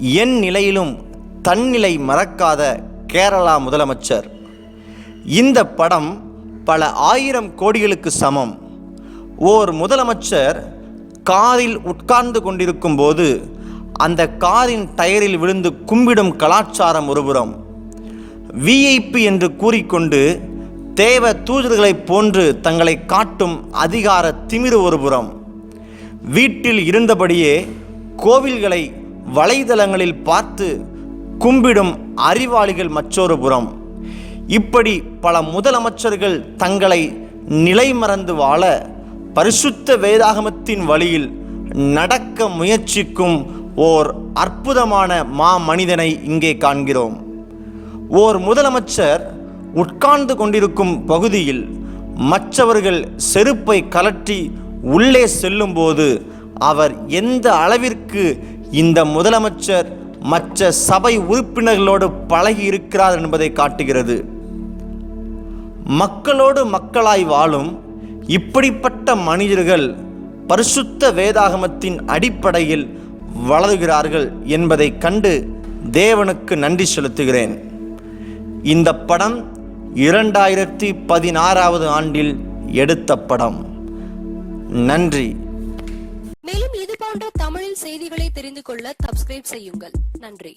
என் நிலையிலும் தன்னிலை மறக்காத கேரளா முதலமைச்சர். இந்த படம் பல ஆயிரம் கோடிகளுக்கு சமம். ஓர் முதலமைச்சர் காரில் உட்கார்ந்து கொண்டிருக்கும் போது அந்த காரின் டயரில் விழுந்து கும்பிடும் கலாச்சாரம் ஒருபுறம். விஐபி என்று கூறிக்கொண்டு தேவ தூதர்களைப் போன்று தங்களை காட்டும் அதிகார திமிரு ஒருபுறம். வீட்டில் இருந்தபடியே கோவில்களை வலைதளங்களில் பார்த்து கும்பிடும் அறிவாளிகள் மற்றொரு புறம். இப்படி பல முதலமைச்சர்கள் தங்களை நிலைமறந்து வாழ பரிசுத்த வேதாகமத்தின் வழியில் நடக்க முயற்சிக்கும் ஓர் அற்புதமான மா மனிதனை இங்கே காண்கிறோம். ஓர் முதலமைச்சர் உட்கார்ந்து கொண்டிருக்கும் பகுதியில் மற்றவர்கள் செருப்பை கலற்றி உள்ளே செல்லும்போது அவர் எந்த அளவிற்கு இந்த முதலமைச்சர் மற்ற சபை உறுப்பினர்களோடு பழகி இருக்கிறார் என்பதை காட்டுகிறது. மக்களோடு மக்களாய் வாழும் இப்படிப்பட்ட மனிதர்கள் பரிசுத்த வேதாகமத்தின் அடிப்படையில் வளருகிறார்கள் என்பதை கண்டு தேவனுக்கு நன்றி செலுத்துகிறேன். இந்த படம் இரண்டாயிரத்தி பதினாறாவது ஆண்டில் எடுத்த படம். நன்றி. மேலும் போன்ற தமிழில் செய்திகளை தெரிந்து கொள்ள சப்ஸ்கிரைப் செய்யுங்கள். நன்றி.